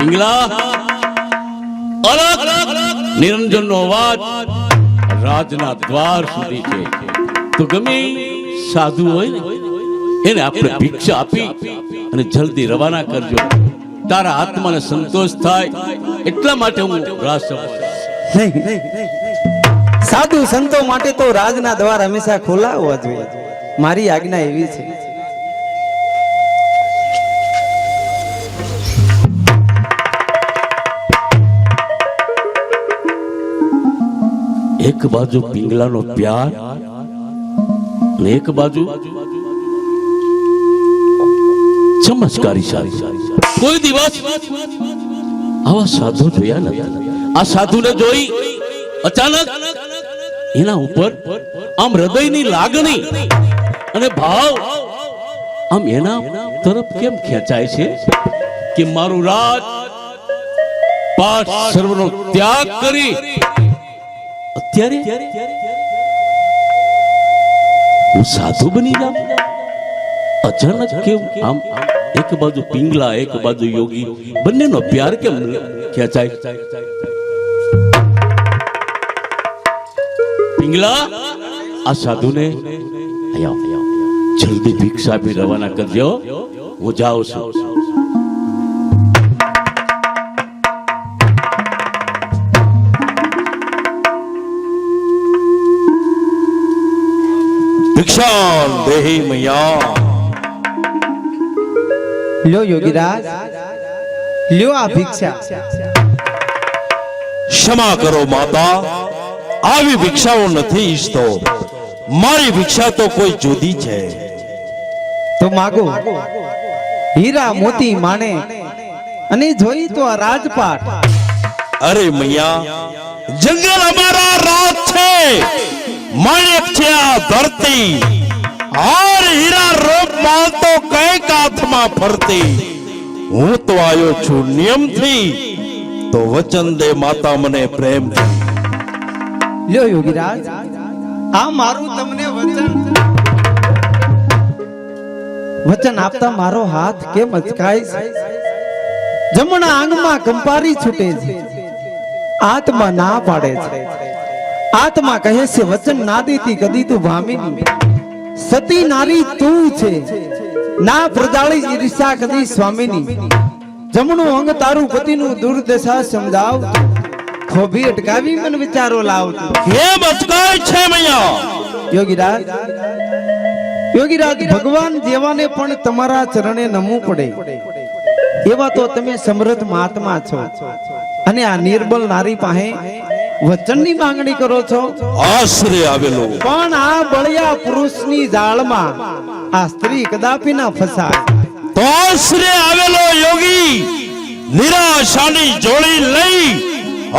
પિંગલા અલગ, નિરંજનનો અવાજ રાજના દ્વાર સુધી છે. તો ગમે સાધુ હોય, એને આપણે ભિક્ષા આપી અને જલ્દી રવાના કરજો. તારા આત્માને સંતોષ થાય, એટલા માટે હું રાસ સાધુ સંતો માટે તો રાજના દ્વાર હંમેશા ખોલા હોવા જોઈએ. મારી આજ્ઞા એવી છે. એક બાજુ પિંગલાનો પ્યાર અને એક બાજુ ચમત્કારી સારી. કોઈ દિવસ આવા સાધુ જોયા નથી. આ સાધુને જોઈ અચાનક એના ઉપર આમ હૃદયની લાગણી અને ભાવ આમ એના તરફ કેમ ખેંચાય છે કે મારું રાજ પાઠ સર્વનો ત્યાગ કરી અત્યારે હું સાધુ બની જાઉં? અચાનક કેમ આમ એક બાજુ પિંગલા, એક બાજુ યોગી. બંનેનો પ્યાર કેમ ખેંચાય? પિંગલા, આ સાધુને જલ્દી ભિક્ષા આપી રવાના કરજો. હું જાઉં છું. ભિક્ષાન દેહી મૈયા લ્યો યોગીરાજ લ્યો આ ભિક્ષા ક્ષમા કરો માતા આવી ભિક્ષાઓ નથી ઈચ્છતો મારી ભિક્ષા તો કોઈ જુદી છે તો માગો. હીરા મોતી માણે અને જોઈ તો આ રાજપાટ. અરે મૈયા જંગલ અમારા રાજ છે. માણેક છે આ ધરતી. હાર હીરા રૂપ માલ તો કંઈક હાથમાં ફરતી. હું તો આવ્યો છું નિયમથી. તો વચન દે માતા મને પ્રેમ લ્યો યોગીરાજ, આ મારું તમને વચન. વચન આપતા મારો હાથ કેમ અચકાય છે? જમણા આંગમાં કંપારી છૂટે છે. આત્મા ના પાડે છે. આત્મા કહે છે વચન ના દેતી કદી તું ભામીની. સતી નારી તું છે. ના પ્રજાળી ઈર્ષા કદી સ્વામીની. જમણું અંગ તારું પતિનું દુર્દશા સમજાવ ખોભી અટકાવી મન વિચારો લાવતો. હે બચકાય છે મૈયા. યોગીરાજ યોગીરાજ ભગવાન જેવાને પણ તમારા ચરણે નમવું પડે. એવા તો તમે સમૃદ્ધ મહાત્મા છો. અને આ નિર્બલ નારી પાસે વચનની માંગણી કરો છો? આશરે આવેલો. પણ આ બળિયા પુરુષની જાળમાં આ સ્ત્રી કદાપી ના ફસાય. તો આશરે આવેલો યોગી નિરાશાની જોડી લઈ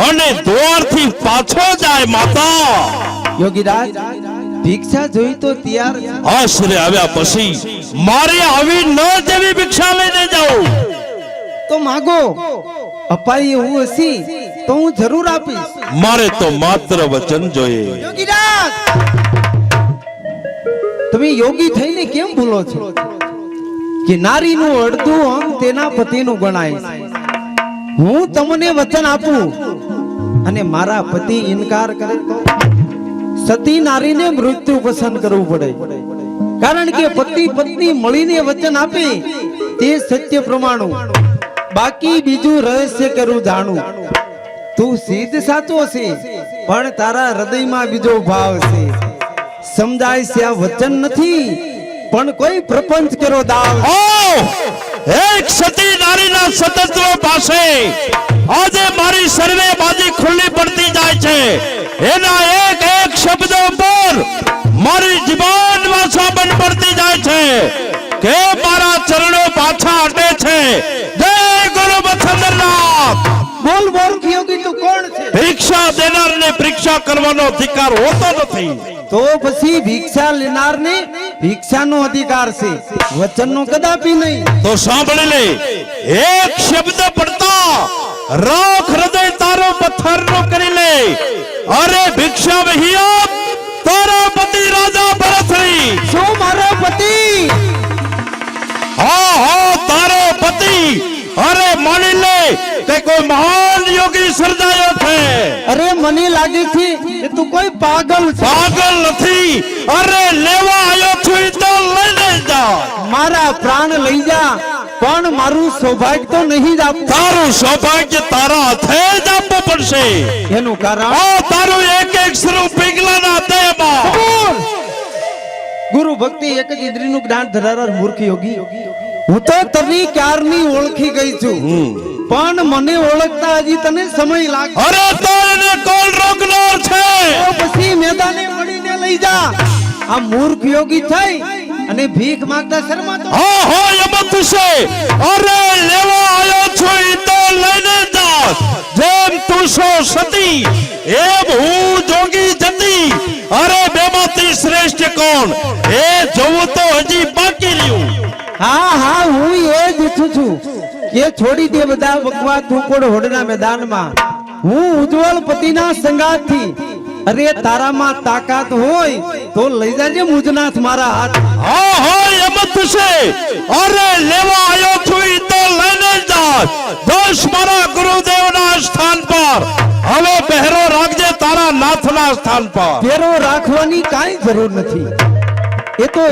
અને દ્વારથી પાછો જાય માતા. યોગીરાજ ભિક્ષા જોઈ તો તૈયાર. આશરે આવ્યા પછી મારે આવી ન જેવી ભિક્ષા લઈને જાઉં. તો માગો અપાય એવું હશે તો હું જરૂર આપીશ. મારે તો માત્ર વચન જોઈએ. યોગીરાજ તમે યોગી થઈને કેમ ભૂલો છો? કે નારીનું અડધું અંગ તેના પતિનું ગણાય હું તમને વચન આપું. અને મારા પતિ ઇનકાર કરે સતી નારીને મૃત્યુ પસંદ કરવું પડે. કારણ કે પતિ પત્ની મળીને વચન આપે તે સત્ય પ્રમાણું. બાકી બીજું રહસ્ય કરું જાણું. તું સીધ સાચો છે, પણ તારા હૃદયમાં બીજો ભાવ છે. સમજાય છે આ વચન નથી, પણ કોઈ પ્રપંચ કરો દાવ એક સતી નારીના સતત્વ પાસે આજે મારી સર્વે બાજી ખુલ્લી પડતી જાય છે. એના એક એક શબ્દો પર મારી જીવનમાં ભાષા બન પડતી જાય છે. કે મારા ચરણો પાછા હટે છે. જય ગુરુ મથંદરનાથ બોલ બોલ યોગી તું કોણ છે? ભિક્ષા દેનારને ભિક્ષા કરવાનો અધિકાર હોતો નથી. તો પછી ભિક્ષા લેનારને ભિક્ષાનો અધિકાર છે. વચનનો કદાપી નહીં. તો સાંભળી લે. એક શબ્દ પડતા રાખ હૃદય તારો પથ્થર નો કરી લે. અરે ભિક્ષા વહિયા તારા પતિ રાજા ભરતરી. શું મારો પતિ? હા હા તારો પતિ. અરે માની લે કે કોઈ મહાન યોગી સર્જાયો છે. અરે મને લાગી થી કે તું કોઈ પાગલ પાગલ નથી. અરે લેવા આવ્યો છું તો લઈને જા મારા પ્રાણ લઈ જા પણ મારું સૌભાગ્ય તો નહીં જ આપવું તારું સૌભાગ્ય તારા હાથે જ આપવું પડશે. એનું કારણ? આ તારું એક એક સ્વરૂપ પિંગલાના કબૂલ. ગુરુ ભક્તિ એક જ ઇન્દ્રિયનું જ્ઞાન ધરાવનાર મૂર્ખ યોગી. હું તો તને ક્યારની ઓળખી ગઈ છું? પણ મને ઓળખતા હજી તને સમય લાગે અરે તો એને કોણ રોકનાર છે. પછી મેદાને મળીને લઈ જા. આ મૂર્ખ યોગી થઈ અને ભીખ માંગતા શરમાતો. હા હા એ જ છે. અરે લેવા આવ્યો છું ઈ તો લઈને જા. જેમ તું સો સતી એમ હું જોગી જતી. અરે બેમાંથી શ્રેષ્ઠ કોણ? એ જોવું તો હજી બાકી રહ્યું. હા હા હું એ જ ઈચ્છું છું કે છોડી દે બધા બકવાસ તુકોડ હોડના મેદાનમાં. હું ઉજ્જવળ પતિના સંગાતથી અરે તારામાં તાકાત હોય તો લઈ જાજે મુજનાથ મારા હાથ. હા હા એમ જ થશે. અરે લેવા આવ્યો છું ઈ તો લઈને જા દોષ મારા ગુરુદેવના સ્થાન પર. હવે પહેરો રાખજે તારા નાથના સ્થાન પર. ફેરો રાખવાની કાંઈ જરૂર નથી. એ તો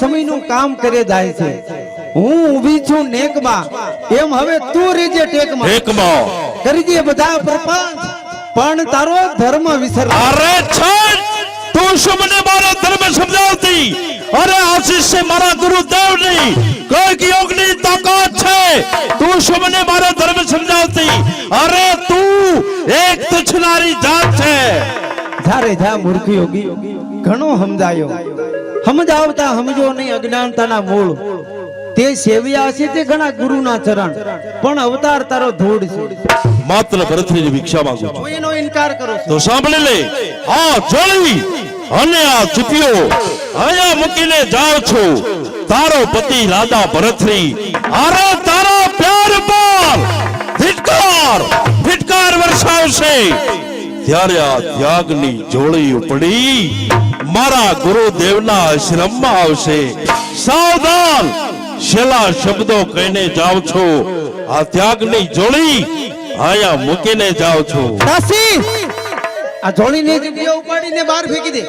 સમયનું કામ કરે જાય છે. હું ઊભી છું નેકમાં. એમ હવે તું રીજે ટેકમાં. એકમાં કરી દે બધા પ્રપંચ. પણ તારો ધર્મ વિસર અરે તું શું મને મારો ધર્મ સમજાવતી? અરે આશીષ છે મારા ગુરુદેવની કોઈક યોગની તાકાત છે. તું શું મને મારો ધર્મ સમજાવતી? અરે તું એક તુચ્છનારી જાત છે. ધારે જા મૂર્ખ યોગી ઘણો સમજાયો. સમજાવતા સમજો નહીં અજ્ઞાનતાના મૂળ. તે સેવ્યા છે તે ઘણા ગુરુના ચરણ. પણ અવતાર તારો ધૂળ છે. માત્ર ભરતની ભિક્ષા માંગુ છું. એનો ઇનકાર કરો તો સાંભળી લે. આ જોડી અને આ ચૂપિયો અહીંયા મૂકીને જાવ છો. તારો પતિ રાજા ભરતરી. અરે તારો પ્યાર પર. ફિટકાર ફિટકાર વર્ષાવશે ત્યારે આ ત્યાગની જોડી ઉપડી. મારા ગુરુદેવના આશ્રમમાં આવશે. સાવધાન. છેલ્લા શબ્દો કહીને જાઉં છું. આ ત્યાગની જોડી અહીંયા મૂકીને જાઉં છું. દાસી! આ જોડીને જગ્યા ઉપાડીને બહાર ફેંકી દે.